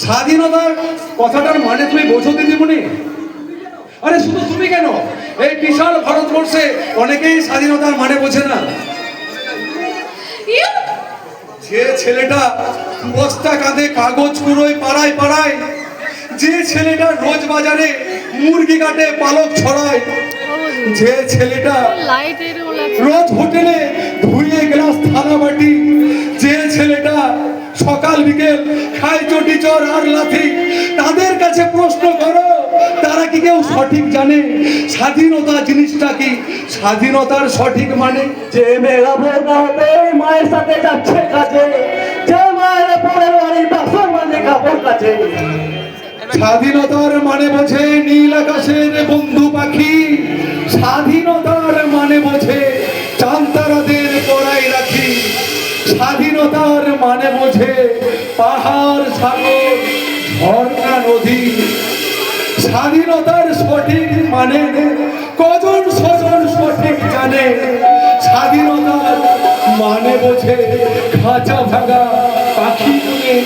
স্বাধীনতার কথাটার মানে তুমি বোঝো দিদিমণি আরে শুধু তুমি কেন? এই বিশাল ভারতবর্ষে অনেকেই স্বাধীনতার মানে বোঝে না। যে ছেলেটা বস্তা কাঁধে কাগজ কুড়োয় পাড়ায় পাড়ায় যে ছেলেটা রোজ বাজারে মুরগি কাটে পালক ছড়ায় যে ছেলেটা রোজ হোটেলে সকাল বিকেল খায় চটি চর আর লাথি। তাদের কাছে প্রশ্ন করো, তারা কি কেউ সঠিক জানে? স্বাধীনতা জিনিসটা কি? স্বাধীনতার সঠিক মানে যে মেয়েরা হতে মায়ের সাথে যাচ্ছে কাজে, যে মায়ের পরের বাড়ি বাসন মানে কাপড় কাছে স্বাধীনতার মানে বোঝে নীল আকাশের বন্ধু পাখি। স্বাধীনতার স্বাধীনতার মানে বোঝে পাহাড়, সাগর, ঝর্ণা, নদী। স্বাধীনতার সঠিক মানে কজন সজন সঠিক জানে? স্বাধীনতার মানে বোঝে খাঁচা ভাঙা পাখি নিয়ে।